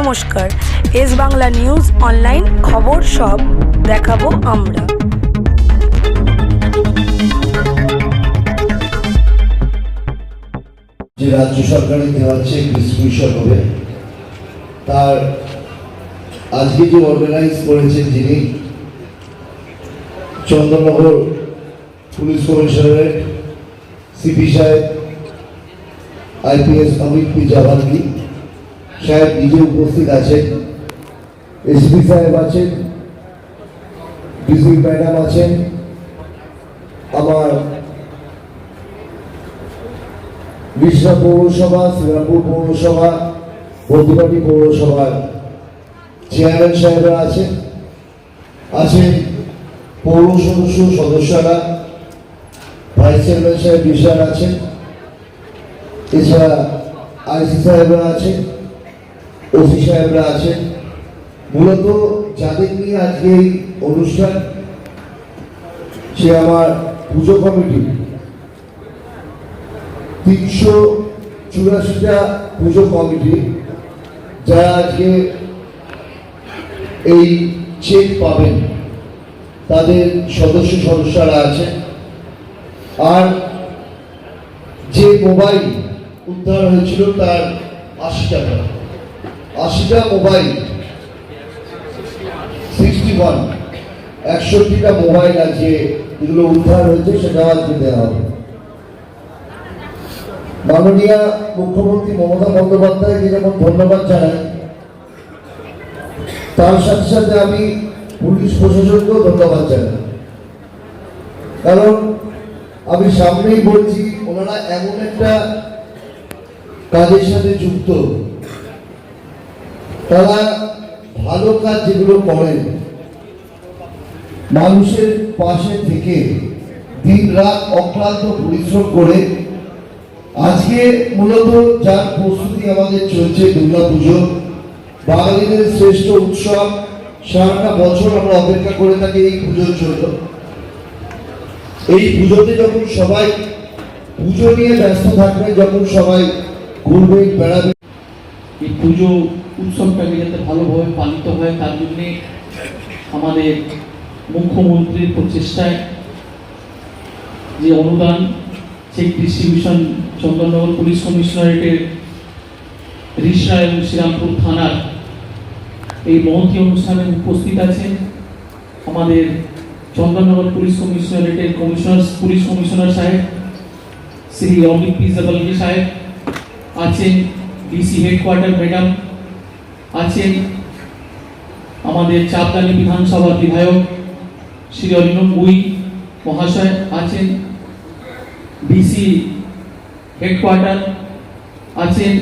নমস্কার। S Bangla news online খবর সব দেখাবো আমরা। যে রাজ্য সরকারের দেওয়া চেক ডিস্ট্রিবিউশন হবে, তার আজকে যে অর্গানাইজ করেছেন যিনি চন্দ্রনগর পুলিশ কমিশনারের সিপি সাহেব, আইপিএস অমিত পি জাভানগি সাহেব নিজে উপস্থিত আছেন। এসপি সাহেব আছেন। ডিসি ম্যাডাম আছেন। আমার বিশ্বনাথ পৌরসভা, শ্রীরামপুর পৌরসভা বন্ধুবাটি পৌরসভার চেয়ারম্যান সাহেবরা আছেন। আছেন পৌর সদস্য সদস্যরা, ভাইস চেয়ারম্যান সাহেব বিশাল আছেন। এছাড়া আইসি সাহেবরা আছেন। ওসি সাহেবরা আছেন। মূলত যাদের নিয়ে আজকে এই অনুষ্ঠান, সে আমার পুজো কমিটি। তিনশো চুরাশিটা পুজো কমিটি, যারা আজকে এই চেক পাবেন। তাদের সদস্য সদস্যরা আছে আর যে মোবাইল উদ্ধার হয়েছিল তার আশি টাকা। আশিটা মোবাইল সিক্সটি ওয়ান একষট্টিটা মোবাইল আছে, যেগুলো উদ্ধার হয়েছে, সেটা আজকে দেওয়া হবে। মাননীয় মুখ্যমন্ত্রী মমতা বন্দ্যোপাধ্যায়কে যেমন ধন্যবাদ জানাই তার সাথে সাথে আমি পুলিশ প্রশাসনকেও ধন্যবাদ জানাই। কারণ আমি সামনেই বলছি, ওনারা এমন একটা কাজের সাথে যুক্ত। তারা ভালো কাজ যেগুলো করেন, মানুষের পাশে থেকে দিন রাত অক্লান্ত পরিশ্রম করে আজকে মূলত যার প্রস্তুতি আমাদের চলছে দুর্গা পুজো বাঙালিদের শ্রেষ্ঠ উৎসব, সারাটা বছর আমরা অপেক্ষা করে থাকি এই পুজোর জন্য। এই পুজোতে যখন সবাই পুজো নিয়ে ব্যস্ত থাকবে, যখন সবাই ঘুরবে, বেড়াবে, এই পুজো উৎসবটাকে যাতে ভালোভাবে পালিত হয়, তার জন্যে আমাদের মুখ্যমন্ত্রীর প্রচেষ্টায় যে অনুদান চেক ডিস্ট্রিবিউশন চন্দননগর পুলিশ কমিশনারেটের রিসরা এবং শ্রীরামপুর থানার এই মহতী অনুষ্ঠানে উপস্থিত আছেন আমাদের চন্দননগর পুলিশ কমিশনারেটের কমিশনার, পুলিশ কমিশনার সাহেব, শ্রী অমিত পি সাহেব আছেন ডিসি হেডকোয়ার্টার ম্যাডাম আছেন আমাদের চাপদানি বিধানসভার বিধায়ক শ্রী অরিন্দম গুই মহাশয় আছেন ডিসি হেডকোয়ার্টার আছেন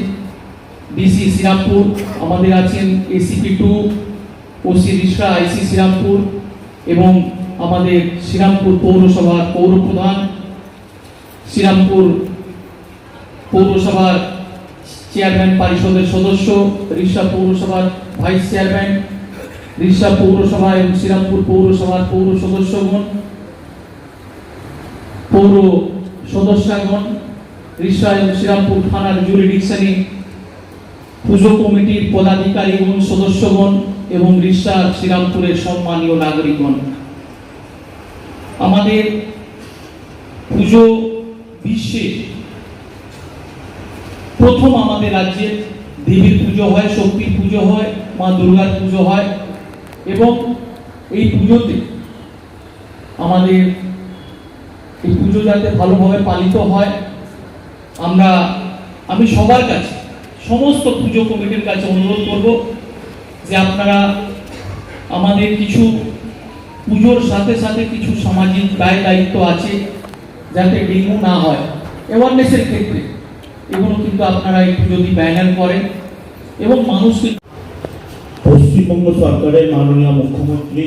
ডিসি শ্রীরামপুর আমাদের আছেন ACP two OC Rishra IC Serampore এবং আমাদের শ্রীরামপুর পৌরসভার পৌর প্রধান শ্রীরামপুর পৌরসভার চেয়ারম্যান পরিষদের সদস্য, রিসা পৌরসভার ভাইস চেয়ারম্যান, রিসা পৌরসভা এবং শ্রীরামপুর পৌরসভার পৌর সদস্যগণ পৌর সদস্যগণ, রিসা এবং শ্রীরামপুর থানার জুরিডিকশনে পুজো কমিটির পদাধিকারী এবং সদস্যগণ এবং রিসা শ্রীরামপুরের সম্মানীয় নাগরিকগণ। আমাদের পুজো বিশ্বে প্রথম আমাদের রাজ্যে দেবীর পুজো হয়, শক্তির পুজো হয়, মা দুর্গার পুজো হয়। এবং এই পুজোতে আমাদের এই পুজো যাতে ভালোভাবে পালিত হয়, আমরা, আমি সবার কাছে সমস্ত পুজো কমিটির কাছে অনুরোধ করব যে আপনারা আমাদের কিছু পুজোর সাথে সাথে কিছু সামাজিক দায় দায়িত্ব আছে যাতে ডেঙ্গু না হয়। অ্যাওয়ারনেসের ক্ষেত্রে এগুলো কিন্তু আপনারা একটু যদি ব্যানার করেন এবং মানুষকে পশ্চিমবঙ্গ সরকারের মাননীয় মুখ্যমন্ত্রী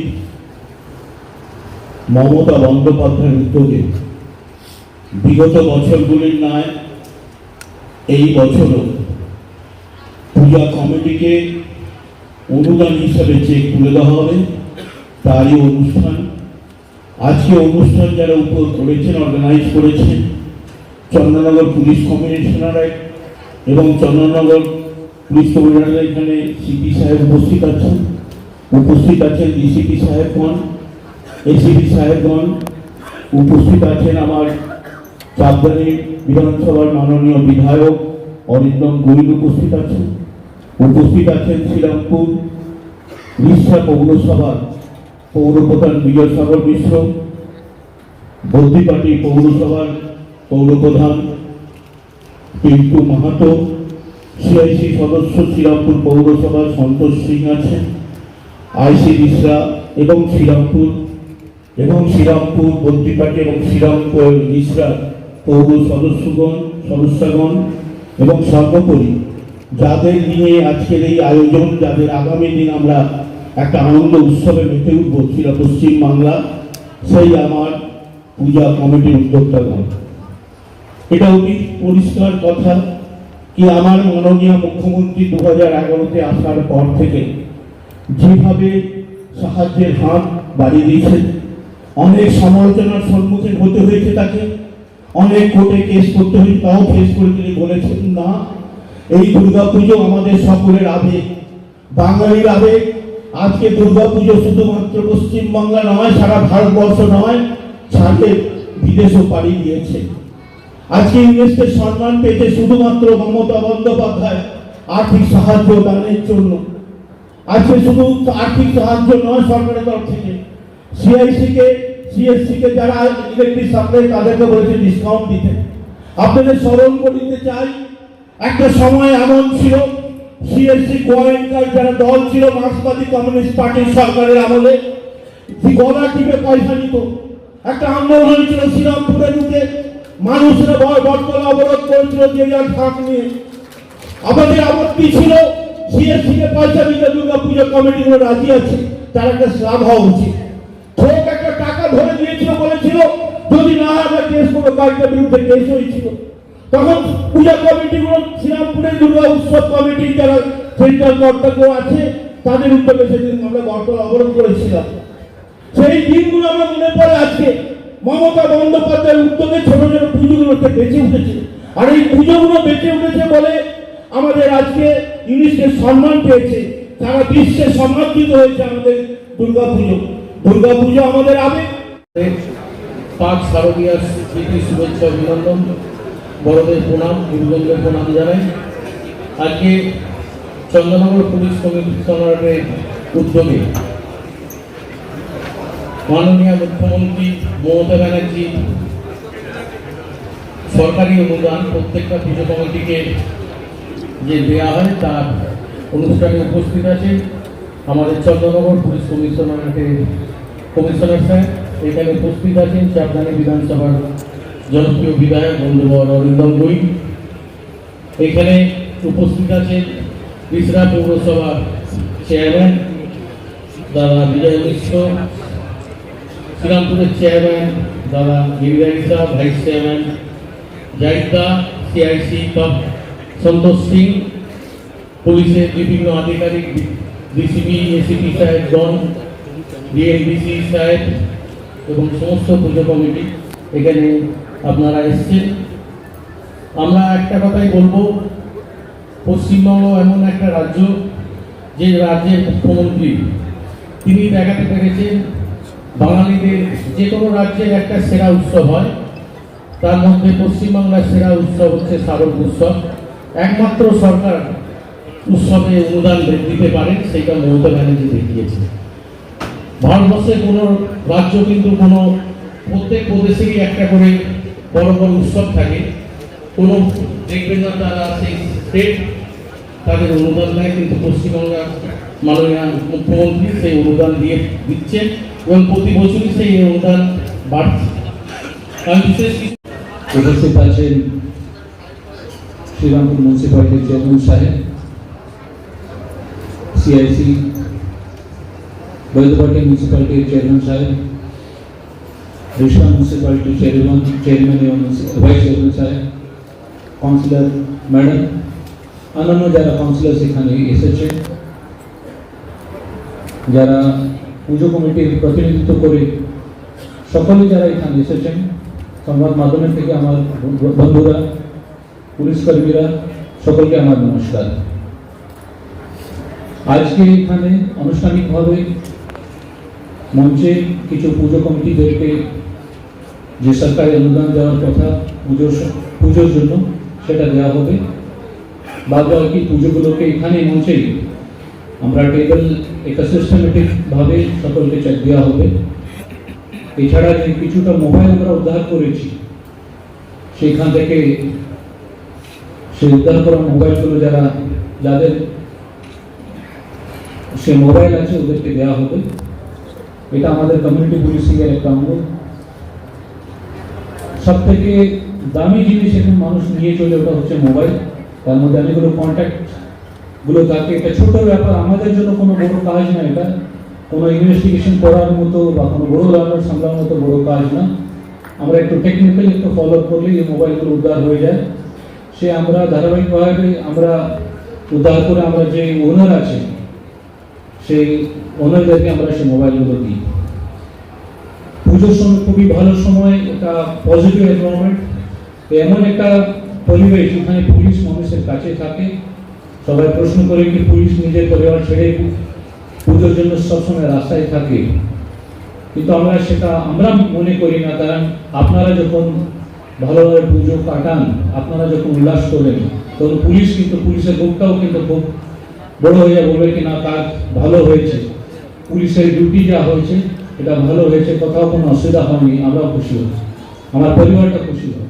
মমতা বন্দ্যোপাধ্যায়ের উদ্যোগে বিগত বছরগুলির ন্যায় এই বছরও পূজা কমিটিকে অনুদান হিসাবে চেক তুলে দেওয়া হবে। তারই অনুষ্ঠান। আজকে অনুষ্ঠান যারা উপর করেছেন অর্গানাইজ করেছেন চন্দ্রনগর পুলিশ কমিশনারেট এবং চন্দ্রনগর পুলিশ কমিশনার এখানে সিপি সাহেব উপস্থিত আছেন। উপস্থিত আছেন ডিসিপি সাহেবগণ এসিপি সাহেবগণ উপস্থিত আছেন আমার চাপদানি বিধানসভার মাননীয় বিধায়ক অরিন্দম গোয়েল উপস্থিত আছেন। উপস্থিত আছেন শ্রীরামপুর উড়িষ্যা পৌরসভার পৌরপ্রধান বিজয় সাগর মিশ্র, বদ্রিপাটি পৌরসভার পৌরপ্রধান পিন্টু মাহাতো, সিআইসি সদস্য শ্রীরামপুর পৌরসভার সন্তোষ সিং আছেন, আইসি মিশ্রা এবং শ্রীরামপুর এবং শ্রীরামপুর বদ্রিপাটি এবং শ্রীরামপুর মিশ্রা পৌর সদস্যগণ সদস্যগণ এবং সর্বোপরি যাদের নিয়ে আজকের এই আয়োজন, যাদের আগামী দিন আমরা একটা আনন্দ উৎসবে মেতে উঠবো, সেটা পশ্চিমবাংলা, সেই আমার পূজা কমিটির উদ্যোক্তাগণ এটা অতি পরিষ্কার কথা কি আমার মাননীয় মুখ্যমন্ত্রী দু হাজার এগারোতে আসার পর থেকে যেভাবে সাহায্যের হাত বাড়িয়ে দিয়েছেন, অনেক সমালোচনার সম্মুখীন হতে হয়েছে তাকে, অনেক কোর্টে কেস করতে হয়েছে, তাও ফেস করে তিনি বলেছেন, না, এই দুর্গাপুজো আমাদের সকলের আবেগ। বাঙালির আবেগ। আজকে দুর্গাপুজো শুধুমাত্র পশ্চিমবাংলা নয়, সারা ভারতবর্ষ নয় সাথে বিদেশও পাড়ি দিয়েছে। আজকে ইংরেজদের সম্মান পেতে শুধুমাত্র মমতা বন্দ্যোপাধ্যায় আর্থিক সাহায্য দানের জন্য। আজকে শুধু আর্থিক সাহায্য নয়, সরকারের তরফ থেকে। সিআইসি কে সিএসসি কে যারা ইলেকট্রিক সাপ্লাই তাদেরকে বলেছে ডিসকাউন্ট দিতে। আপনাদের স্মরণ করে দিতে চাই, একটা সময় এমন ছিল, সিএসসি গোয়েঙ্কার যারা দল ছিল, মার্ক্সবাদী কমিউনিস্ট পার্টির সরকারের আমলে গলা টিপে পয়সা নিত। একটা আন্দোলন ছিল শ্রীরামপুরে ঢুকে মানুষরা ভয় বটতলা অবরোধ করেছিল, যে যার ফাঁক নিয়ে। আমাদের আপত্তি ছিল সিএসসি কে পয়সা দিতে দুর্গা পুজো কমিটিগুলো রাজি আছে, তার একটা স্লাব হওয়া উচিত। ঠোক একটা টাকা ধরে দিয়েছিল বলেছিল, যদি না আমরা কেস করব, কয়েকটা বিরুদ্ধে কেস হয়েছিল। তখন পূজা কমিটিগুলো, শ্রীরামপুরের দুর্গা উৎসব কমিটি যারা সেন্ট্রাল কর্তব্য আছে, তাদের উদ্যোগে সেদিন আমরা বটতলা অবরোধ করেছিলাম। সেই দিনগুলো আমরা মনে পড়ে আজকে। মমতা বন্দ্যোপাধ্যায়ের উদ্যোগে ছোট ছোট পুজোগুলোতে বেঁচে উঠেছে। আর এই পুজোগুলো বেঁচে উঠেছে বলে আমাদের আজকে ইউনিসেফ সম্মান পেয়েছে। সারা বিশ্বে সম্মানিত হয়েছে আমাদের দুর্গা পুজো দুর্গা পুজো আমাদের আবেগ। পাক শারদীয়ার স্মৃতি শুভেচ্ছা অভিনন্দন। বড়দের প্রণাম, গুরুজনদের প্রণাম জানাই। আজকে চন্দ্রনগর পুলিশ কমিশনারের উদ্যোগে মাননীয় মুখ্যমন্ত্রী মমতা ব্যানার্জি, সরকারি অনুদান প্রত্যেকটা পুজো কমিটিকে যে দেওয়া হয়, তার অনুষ্ঠানে উপস্থিত আছে আমাদের চন্দ্রনগর পুলিশ কমিশনারের কমিশনার স্যার, এখানে উপস্থিত আছেন চাপদানি বিধানসভার জনপ্রিয় বিধায়ক বন্ধুবর অরিন্দম গুই এখানে উপস্থিত আছেন বিশরা পৌরসভার চেয়ারম্যান, দাদা বিজয় মিশ্র শ্রীরামপুরের চেয়ারম্যান দাদা Giriraj Sah vice chairman Zahida CIC, top Santosh Singh, পুলিশের বিভিন্ন আধিকারিক, ডিসিপি, এসিপি সাহেবগণ ডিএনবিসি সাহেব এবং সমস্ত পুজো কমিটি এখানে আপনারা এসছেন। আমরা একটা কথাই বলব, পশ্চিমবঙ্গ এমন একটা রাজ্য যে রাজ্যের মুখ্যমন্ত্রী, তিনি দেখাতে পেরেছেন বাঙালিদের যে কোনো রাজ্যের একটা সেরা উৎসব হয়, তার মধ্যে পশ্চিমবাংলার সেরা উৎসব হচ্ছে শারদ উৎসব। একমাত্র সরকার উৎসবে অনুদান দিতে পারে, সেটা মমতা ব্যানার্জি দেখিয়েছে। ভারতবর্ষে কোনো রাজ্য কিন্তু কোনো, প্রত্যেক প্রদেশেরই একটা করে বড় বড় উৎসব থাকে। কোনো দেখবেন না তারা সেই স্টেট তাদের অনুদান দেয়, কিন্তু পশ্চিমবঙ্গের মাননীয় মুখ্যমন্ত্রী সেই অনুদান দিয়ে দিচ্ছেন। এবং প্রতি বছরই সেই অনুদান বাড়ছে। আমি বিশেষ কিছু উপস্থিত আছেন শ্রীরামপুর মিউনিসিপ্যালিটির চেয়ারম্যান সাহেব সিআইসি বৈদ্যপাটি মিউনিসিপ্যালিটির চেয়ারম্যান সাহেব রিসা মিউনিসিপ্যালিটির চেয়ারম্যান চেয়ারম্যান এবং ভাইস চেয়ারম্যান সাহেব কাউন্সিলর ম্যাডাম অন্যান্য যারা কাউন্সিলর সেখানে এসেছেন যারা পুজো কমিটির প্রতিনিধিত্ব করে সকলে যারা এখানে এসেছেন, সংবাদ মাধ্যমের থেকে আমার বন্ধুরা, পুলিশ কর্মীরা, সকলকে আমার নমস্কার। আজকে এখানে আনুষ্ঠানিকভাবে মঞ্চে কিছু পুজো কমিটিদেরকে যে সরকারি অনুদান দেওয়ার কথা পুজোর পুজোর জন্য সেটা দেওয়া হবে। বাদ বাকি পুজোগুলোকে এখানে মঞ্চেই আমরা টেবিল একটা সিস্টেমেটিক ভাবে সকলকে চেক দেওয়া হবে এছাড়া যে কিছুটা মোবাইল আমরা উদ্ধার করেছি সেখান থেকে সেই উদ্ধার করা মোবাইলগুলো যারা যাদের সে মোবাইল আছে ওদেরকে দেওয়া হবে এটা আমাদের কমিউনিটি পুলিশিং এর একটা অঙ্গ সব থেকে দামি জিনিস এখন মানুষ নিয়ে চলে ওটা হচ্ছে মোবাইল তার মধ্যে অনেকগুলো কন্ট্যাক্ট গুলো থাকে এটা ছোট ব্যাপার, আমাদের জন্য কোনো বড় কাজ না এটা। কোনো ইনভেস্টিগেশন করার মতো বা কোনো বড় ব্যাপার সামলার মতো বড় কাজ না। আমরা একটু টেকনিক্যালি একটু ফলো আপ করলেই এই মোবাইলগুলো উদ্ধার হয়ে যায়। সে আমরা ধারাবাহিকভাবে আমরা উদ্ধার করে আমরা যে ওনার আছে, সেই ওনারদেরকে আমরা সেই মোবাইলগুলো দিই। পুজোর সময় খুবই ভালো সময়, একটা পজিটিভ এনভায়রনমেন্ট এমন একটা পরিবেশ যেখানে পুলিশ মানুষের কাছে থাকে সবাই প্রশ্ন করে কি পুলিশ নিজের পরিবার ছেড়ে পুজোর জন্য সবসময় রাস্তায় থাকে। কিন্তু আমরা সেটা, আমরা মনে করি না, কারণ আপনারা যখন ভালোভাবে পুজো কাটান, আপনারা যখন উল্লাস করেন তখন পুলিশ কিন্তু, পুলিশের বুকটাও কিন্তু খুব বড় হয়ে যায়, বলবে কি না কাজ ভালো হয়েছে। পুলিশের ডিউটি যা হয়েছে, এটা ভালো হয়েছে, কোথাও কোনো অসুবিধা হয়নি, আমরাও খুশি হই আমার পরিবারটা খুশি হয়।